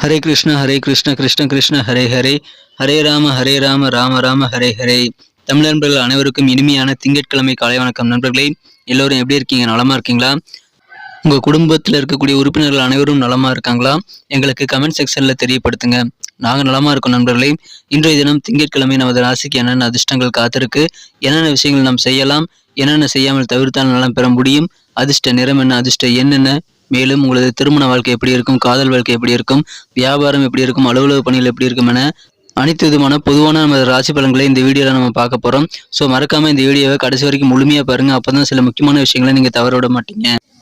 ஹரே கிருஷ்ண ஹரே கிருஷ்ண கிருஷ்ண கிருஷ்ண ஹரே ஹரே. ஹரே ராம ஹரே ராம ராம ராம ஹரே ஹரே. தமிழ் நண்பர்கள் அனைவருக்கும் இனிமையான திங்கட்கிழமை காலை வணக்கம் நண்பர்களே. எல்லோரும் எப்படி இருக்கீங்க? நலமா இருக்கீங்களா? உங்க குடும்பத்தில் இருக்கக்கூடிய உறுப்பினர்கள் அனைவரும் நலமா இருக்காங்களா? எங்களுக்கு கமெண்ட் செக்ஷன்ல தெரியப்படுத்துங்க. நாங்கள் நலமா இருக்கோம் நண்பர்களே. இன்றைய தினம் திங்கட்கிழமை நமது ராசிக்கு என்னென்ன அதிர்ஷ்டங்கள் காத்திருக்கு? என்னென்ன விஷயங்கள் நாம் செய்யலாம்? என்னென்ன செய்யாமல் தவிர்த்தால் நலம் பெற முடியும்? அதிர்ஷ்ட நிறம் என்ன? அதிர்ஷ்ட என்னென்ன மேலும் உங்களது திருமண வாழ்க்கை எப்படி இருக்கும் காதல் வாழ்க்கை எப்படி இருக்கும் வியாபாரம் எப்படி இருக்கும் அலுவலக பணிகள் எப்படி இருக்கும் என அனைத்து விதமான பொதுவான நமது ராசி பலன்களை இந்த வீடியோவில் நம்ம பார்க்க போகிறோம் ஸோ மறக்காமல் இந்த வீடியோவை கடைசி வரைக்கும் முழுமையாக பாருங்கள் அப்போ தான் சில முக்கியமான விஷயங்களை நீங்கள் தவற விட மாட்டீங்க.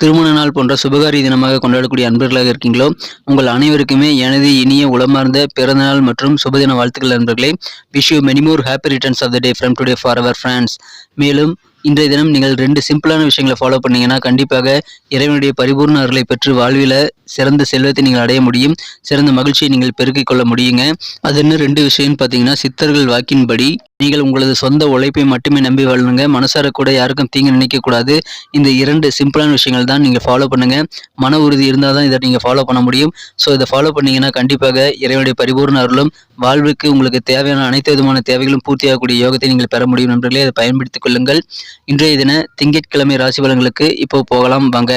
திருமண நாள் போன்ற சுபகாரிய தினமாக கொண்டாடக்கூடிய அன்பர்களாக இருக்கீங்களோ உங்கள் அனைவருக்குமே எனது இனிய உளமார்ந்த பிறந்தநாள் மற்றும் சுபதின வாழ்த்துக்கள் நண்பர்களே. Wish you many more happy returns of the day from today for our friends மேலும் இன்றைய தினம் நீங்கள் ரெண்டு சிம்பிளான விஷயங்களை ஃபாலோ பண்ணீங்கன்னா கண்டிப்பாக இறைவனுடைய பரிபூர்ண அருளை பெற்று வாழ்வில் சிறந்த செல்வத்தை நீங்கள் அடைய முடியும். சிறந்த மகிழ்ச்சியை நீங்கள் பெருக்கிக் கொள்ள முடியுங்க. அது என்ன ரெண்டு விஷயம்னு பார்த்தீங்கன்னா சித்தர்கள் வாக்கின்படி நீங்கள் உங்களது சொந்த உழைப்பை மட்டுமே நம்பி வாழணுங்க மனசார கூட யாருக்கும் தீங்கு நினைக்கக்கூடாது இந்த இரண்டு சிம்பிளான விஷயங்கள் தான் நீங்கள் ஃபாலோ பண்ணுங்க. மன உறுதி இருந்தால் தான் இதை நீங்கள் ஃபாலோ பண்ண முடியும். ஸோ இதை ஃபாலோ பண்ணீங்கன்னா கண்டிப்பாக இறைவனுடைய பரிபூர்ண அருளும் வாழ்வுக்கு உங்களுக்கு தேவையான அனைத்து விதமான தேவைகளும் பூர்த்தியாகக்கூடிய யோகத்தை நீங்கள் பெற முடியும் நண்பர்களே. அதை பயன்படுத்திக் கொள்ளுங்கள். இன்றைய தின திங்கட்கிழமை ராசி பலன்களுக்கு இப்போ போகலாம். வாங்க.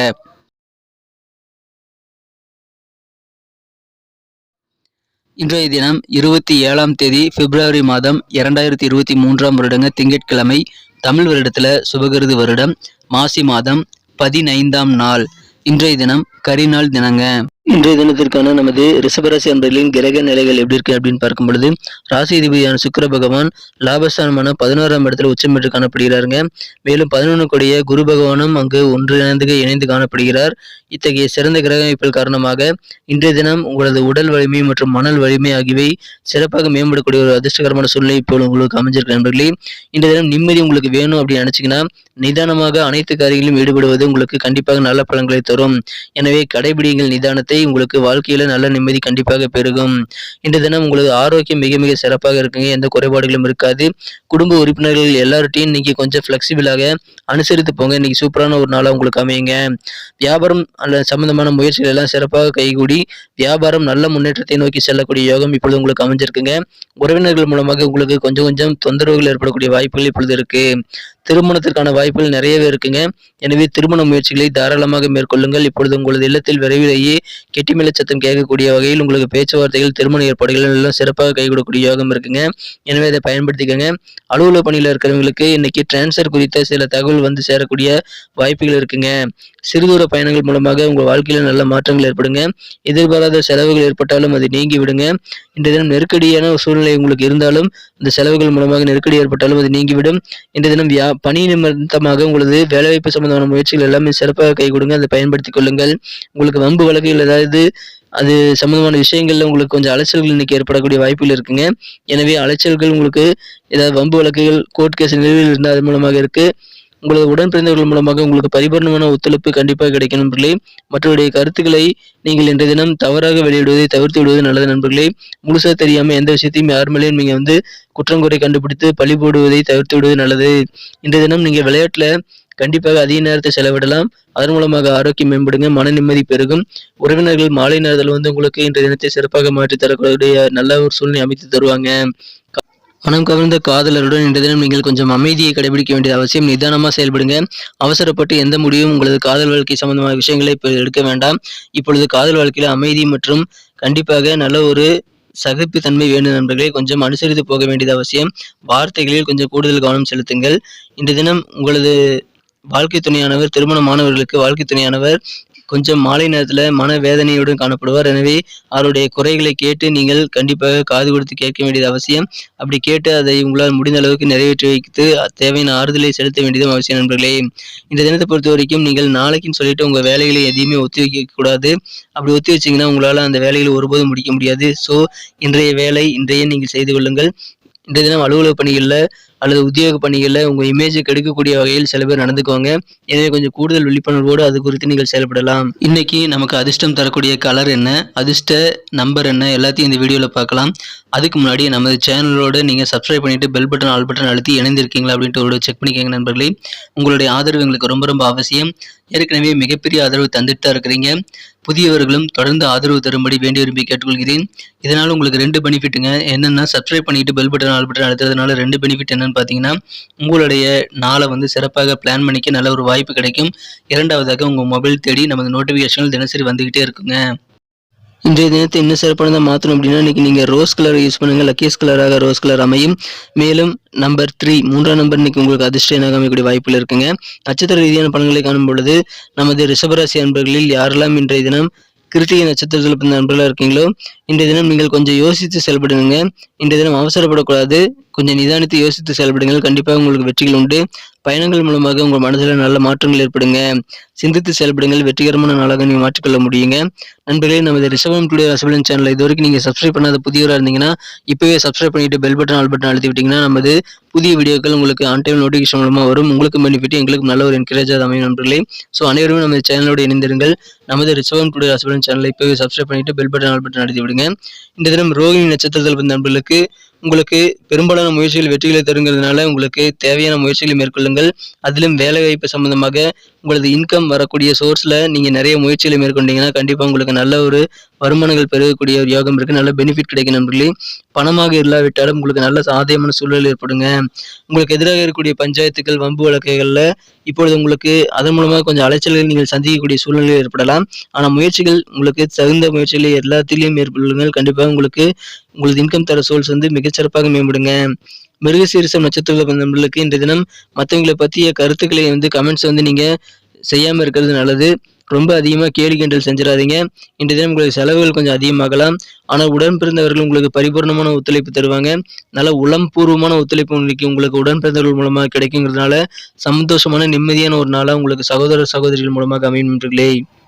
இன்றைய தினம் இருபத்தி ஏழாம் தேதி பிப்ரவரி மாதம் இரண்டாயிரத்தி இருபத்தி மூன்றாம் வருடங்க திங்கட்கிழமை தமிழ் வருடத்துல சுபகிருது வருடம் மாசி மாதம் பதினைந்தாம் நாள். இன்றைய தினம் கரிநாள் தினங்க. இன்றைய தினத்திற்கான நமது ரிஷபராசி அன்பர்களின் கிரக நிலைகள் எப்படி இருக்கு அப்படின்னு பார்க்கும் பொழுது ராசி அதிபதியான சுக்கிர பகவான் லாபஸ்தானமான பதினோராம் இடத்துல உச்சம் பெற்று காணப்படுகிறாருங்க. மேலும் பதினொன்று கூடிய குரு பகவானும் அங்கு ஒன்றிணைந்து இணைந்து காணப்படுகிறார். இத்தகைய சிறந்த கிரக அமைப்பில் காரணமாக இன்றைய தினம் உங்களது உடல் வலிமை மற்றும் மணல் வலிமை ஆகியவை சிறப்பாக மேம்படக்கூடிய ஒரு அதிர்ஷ்டகரமான சூழ்நிலை இப்போ உங்களுக்கு அமைஞ்சிருக்க நண்பர்களே. இன்றைய தினம் நிம்மதி உங்களுக்கு வேணும் அப்படின்னு நினைச்சீங்கன்னா நிதானமாக அனைத்து காரியங்களிலும் ஈடுபடுவது உங்களுக்கு கண்டிப்பாக நல்ல பலன்களை தரும். எனவே கடைபிடிங்கள் நிதானத்தை உங்களுக்கு வாழ்க்கையில நல்ல நிம்மதி கண்டிப்பாக பெருகும். இன்று தினம் உங்களுக்கு ஆரோக்கியம் மிக மிக சிறப்பாக இருக்குங்க. எந்த குறைபாடுகளும் இருக்காது. குடும்ப உறுப்பினர்கள் எல்லார்ட்டையும் இன்னைக்கு கொஞ்சம் ஃப்ளெக்சிபிளாக அனுசரித்து போங்க. இன்னைக்கு சூப்பரான ஒரு நாளாக உங்களுக்கு அமையுங்க. வியாபாரம் அல்ல சம்பந்தமான முயற்சிகள் எல்லாம் சிறப்பாக கைகூடி வியாபாரம் நல்ல முன்னேற்றத்தை நோக்கி செல்லக்கூடிய யோகம் இப்பொழுது உங்களுக்கு அமைஞ்சிருக்குங்க. உறவினர்கள் மூலமாக உங்களுக்கு கொஞ்சம் கொஞ்சம் தொந்தரவுகள் ஏற்படக்கூடிய வாய்ப்புகள் இப்பொழுது இருக்கு. திருமணத்திற்கான வாய்ப்புகள் நிறையவே இருக்குங்க. எனவே திருமண முயற்சிகளை தாராளமாக மேற்கொள்ளுங்கள். இப்பொழுது உங்களது இல்லத்தில் விரைவிலேயே கெட்டிமேல சத்தம் கேட்கக்கூடிய வகையில் உங்களுக்கு பேச்சுவார்த்தைகள் திருமண ஏற்பாடுகள் எல்லாம் சிறப்பாக கைகூடக்கூடிய யோகம் இருக்குங்க. எனவே அதை பயன்படுத்திக்கங்க. அலுவலக பணியில் இருக்கிறவங்களுக்கு இன்னைக்கு டிரான்ஸ்ஃபர் குறித்த சில தகவல் வந்து சேரக்கூடிய வாய்ப்புகள் இருக்குங்க. சிறுதூர பயணங்கள் மூலமாக உங்கள் வாழ்க்கையில் நல்ல மாற்றங்கள் ஏற்படுங்க. எதிர்பாராத செலவுகள் ஏற்பட்டாலும் அது நீங்கி விடுங்க இன்றைய தினம் நெருக்கடியான சூழ்நிலை உங்களுக்கு இருந்தாலும் இந்த செலவுகள் மூலமாக நெருக்கடி ஏற்பட்டாலும் அது நீங்கிவிடும். இன்றைய தினம் வியா பணி நிமித்தமாக உங்களது வேலைவாய்ப்பு சம்பந்தமான முயற்சிகள் எல்லாமே சிறப்பாக கை கொடுங்க. அதை பயன்படுத்திக் கொள்ளுங்கள். உங்களுக்கு வம்பு வழக்குகள் ஏதாவது அது சம்பந்தமான விஷயங்கள்ல உங்களுக்கு கொஞ்சம் அலைச்சல்கள் இன்னைக்கு ஏற்படக்கூடிய வாய்ப்புகள் இருக்குங்க. எனவே அலைச்சல்கள் உங்களுக்கு ஏதாவது வம்பு வழக்குகள் கோர்ட் கேஸ் நிலுவையில் இருந்தால் அது மூலமாக இருக்குது உங்களது உடன் பிறந்தவர்கள் மூலமாக உங்களுக்கு பரிபூர்ணமான ஒத்துழைப்பு கண்டிப்பாக கிடைக்கும் நண்பர்களே. மற்றவருடைய கருத்துக்களை நீங்கள் இன்றைய தினம் தவறாக வெளியிடுவதை தவிர்த்து விடுவது நல்லது நண்பர்களே. முழுசாக தெரியாமல் எந்த விஷயத்தையும் யார் மேலேயும் வந்து குற்றம் குறை கண்டுபிடித்து பழி போடுவதை தவிர்த்து விடுவது நல்லது. இன்றைய தினம் நீங்க விளையாட்டுல கண்டிப்பாக அதிக நேரத்தை செலவிடலாம். அதன் மூலமாக ஆரோக்கியம் மேம்படுங்க மன நிம்மதி பெருகும். உறவினர்கள் மாலை நேரத்தில் வந்து உங்களுக்கு இன்றைய தினத்தை சிறப்பாக மாற்றி தரக்கூடிய நல்ல ஒரு சூழ்நிலை அமைத்து தருவாங்க. மனம் கவர்ந்த காதலருடன் இன்றைய தினம் நீங்கள் கொஞ்சம் அமைதியை கடைபிடிக்க வேண்டியது அவசியம் நிதானமாக செயல்படுங்க. அவசரப்பட்டு எந்த முடிவும் உங்களது காதல் வாழ்க்கை சம்பந்தமான விஷயங்களை இப்போ எடுக்க வேண்டாம். இப்பொழுது காதல் வாழ்க்கையில் அமைதி மற்றும் கண்டிப்பாக நல்ல ஒரு சகிப்புத்தன்மை வேண்டும் நண்பர்களே. கொஞ்சம் அனுசரித்து போக வேண்டியது அவசியம். வார்த்தைகளில் கொஞ்சம் கூடுதல் கவனம் செலுத்துங்கள். இன்று தினம் உங்களது வாழ்க்கை துணையானவர் திருமணமானவர்களுக்கு வாழ்க்கை துணையானவர் கொஞ்சம் மாலை நேரத்தில் மனவேதனையுடன் காணப்படுவார். எனவே அவருடைய குறைகளை கேட்டு நீங்கள் கண்டிப்பாக காது கொடுத்து கேட்க வேண்டியது அவசியம். அப்படி கேட்டு அதை உங்களால் முடிந்த அளவுக்கு நிறைவேற்றி வைத்து தேவையான ஆறுதலை செலுத்த வேண்டியதும் அவசியம் நண்பர்களே. இந்த தினத்தை பொறுத்த வரைக்கும் நீங்கள் நாளைக்குன்னு சொல்லிட்டு உங்கள் வேலைகளை எதையுமே ஒத்தி வைக்க கூடாது. அப்படி ஒத்தி வச்சிங்கன்னா உங்களால் அந்த வேலைகளை ஒருபோதும் முடிக்க முடியாது. ஸோ இன்றைய வேலை இன்றைய நீங்கள் செய்து கொள்ளுங்கள். இன்றைய தினம் அலுவலக பணிகளில் அல்லது உத்தியோக பணிகளில் உங்கள் இமேஜை கெடுக்கக்கூடிய வகையில் சில பேர் நடந்துக்குவாங்க. எனவே கொஞ்சம் கூடுதல் விழிப்புணர்வோடு அது குறித்து நீங்கள் செயல்படலாம். இன்னைக்கு நமக்கு அதிர்ஷ்டம் தரக்கூடிய கலர் என்ன? அதிர்ஷ்ட நம்பர் என்ன? எல்லாத்தையும் இந்த வீடியோவில் பார்க்கலாம். அதுக்கு முன்னாடி நமது சேனலோட நீங்கள் சப்ஸ்கிரைப் பண்ணிட்டு பெல் பட்டன் ஆல் பட்டன் அழுத்தி இணைந்திருக்கீங்களா அப்படின்ட்டு ஒரு செக் பண்ணிக்கோங்க நண்பர்களே. உங்களுடைய ஆதரவு எங்களுக்கு ரொம்ப ரொம்ப அவசியம். ஏற்கனவே மிகப்பெரிய ஆதரவு தந்துட்டு தான் இருக்கிறீங்க. புதியவர்களும் தொடர்ந்து ஆதரவு தரும்படி வேண்டி விரும்பி கேட்டுக்கொள்கிறேன். இதனால் உங்களுக்கு ரெண்டு பெனிஃபிட்டுங்க என்னென்னா சப்ஸ்கிரைப் பண்ணிட்டு பெல் பட்டன் ஆல் பட்டன் அழுத்துறதுனால ரெண்டு பெனிஃபிட் என்னன்னு பார்த்தீங்கன்னா உங்களுடைய நாளை வந்து சிறப்பாக பிளான் பண்ணிக்க நல்ல ஒரு வாய்ப்பு கிடைக்கும். இரண்டாவதாக உங்கள் மொபைல் தேடி நமது நோட்டிஃபிகேஷன்கள் தினசரி வந்துக்கிட்டே இருக்குங்க. இன்றைய தினத்தை இன்னும் சிறப்பானதாக மாற்றணும் அப்படின்னா இன்றைக்கி நீங்கள் ரோஸ் கலர் யூஸ் பண்ணுங்கள் லக்கீஸ் கலராக ரோஸ் கலர் அமையும். மேலும் நம்பர் த்ரீ மூன்றாம் நம்பர் இன்னைக்கு உங்களுக்கு அதிர்ஷ்ட எண்ணாக அமையக்கூடிய வாய்ப்பில் இருக்குங்க. நட்சத்திர ரீதியான பலன்களை காணும் பொழுது நமது ரிஷபராசி அன்பர்களில் யாரெல்லாம் இன்றைய தினம் கிருத்திகை நட்சத்திரத்தில் பிறந்த நண்பர்களாக இருக்கீங்களோ இன்றைய தினம் நீங்கள் கொஞ்சம் யோசித்து செயல்படுங்க. இன்றைய தினம் அவசரப்படக்கூடாது. கொஞ்சம் நிதானித்து யோசித்து செயல்படுங்கள். கண்டிப்பாக உங்களுக்கு வெற்றிகள் உண்டு. பயணங்கள் மூலமாக உங்கள் மனதில் நல்ல மாற்றங்கள் ஏற்படுங்க. சிந்தித்து செயல்படுங்கள். வெற்றிகரமான நாளாக நீங்கள் மாற்றிக்கொள்ள முடியுங்க. நண்பர்களே நமது ரிசவம் டுடே ரசபலன் சேனல் இது வரைக்கும் நீங்கள் சப்ஸ்கிரைப் பண்ணாத புதியவராக இருந்தீங்கன்னா இப்போவே சப்ஸ்கிரைப் பண்ணிட்டு பெல் பட்டன் ஆல் பட்டன் அழுத்தி விட்டீங்கன்னா நமது புதிய வீடியோக்கள் உங்களுக்கு ஆன் டைம் நோட்டிஃபிகேஷன் மூலமாக வரும். உங்களுக்கு பெனிஃபிட் எங்களுக்கு நல்ல ஒரு என்கரேஜாக அமையும் நண்பர்களே. ஸோ அனைவருமே நமது சேனலோடு இணைந்திருங்கள். நமது ரிசவம் டுடே ரசபலன் சேனலை இப்போவே சப்ஸ்கிரைப் பண்ணிட்டு பெல் பட்டன் ஆல் பட்டன் அழுத்தி விடுங்க. இந்த தினம் ரோஹிணி நட்சத்திரத்தில் பிறந்த நண்பர்களுக்கு உங்களுக்கு பெரும்பாலான முயற்சிகள் வெற்றிகளை தருங்கிறதுனால உங்களுக்கு தேவையான முயற்சிகளை மேற்கொள்ளுங்கள். அதிலும் வேலைவாய்ப்பு சம்பந்தமாக உங்களது இன்கம் வரக்கூடிய சோர்ஸில் நீங்கள் நிறைய முயற்சிகளை மேற்கொண்டீங்கன்னா கண்டிப்பாக உங்களுக்கு நல்ல ஒரு வருமானங்கள் பெருகக்கூடிய ஒரு யோகம் இருக்குது நல்ல பெனிஃபிட் கிடைக்கும் நண்பர்களே. பணமாக இல்லாவிட்டாலும் உங்களுக்கு நல்ல சாதகமான சூழல் ஏற்படுங்க. உங்களுக்கு எதிராக இருக்கக்கூடிய பஞ்சாயத்துகள் வம்பு வழக்குகளில் இப்பொழுது உங்களுக்கு அதன் மூலமாக கொஞ்சம் அலைச்சல்கள் நீங்கள் சந்திக்கக்கூடிய சூழ்நிலை ஏற்படலாம். ஆனால் முயற்சிகள் உங்களுக்கு தகுந்த முயற்சிகளை எல்லாத்திலையும் மேற்கொள்ளுங்கள். கண்டிப்பாக உங்களுக்கு உங்களது இன்கம் தர சோர்ஸ் வந்து மிக மிகச்சிறப்பாக மேம்படுங்க. மிருகசீரிசம் நட்சத்திரத்தில் நம்மளுக்கு இந்த தினம் மற்றவங்களை பற்றிய கருத்துக்களை வந்து கமெண்ட்ஸ் வந்து நீங்கள் செய்யாமல் இருக்கிறது நல்லது. ரொம்ப அதிகமாக கேலி கிண்டல் செஞ்சிடாதீங்க. இன்றைய தினம் உங்களுக்கு செலவுகள் கொஞ்சம் அதிகமாகலாம். ஆனால் உடன் பிறந்தவர்கள் உங்களுக்கு பரிபூர்ணமான ஒத்துழைப்பு தருவாங்க. நல்ல உளம் பூர்வமான ஒத்துழைப்பு இன்னைக்கு உங்களுக்கு உடன் பிறந்தவர்கள் மூலமாக கிடைக்குங்கிறதுனால சந்தோஷமான நிம்மதியான ஒரு நாளாக உங்களுக்கு சகோதர சகோதரிகள் மூலமாக அமையும் நண்பர்களே.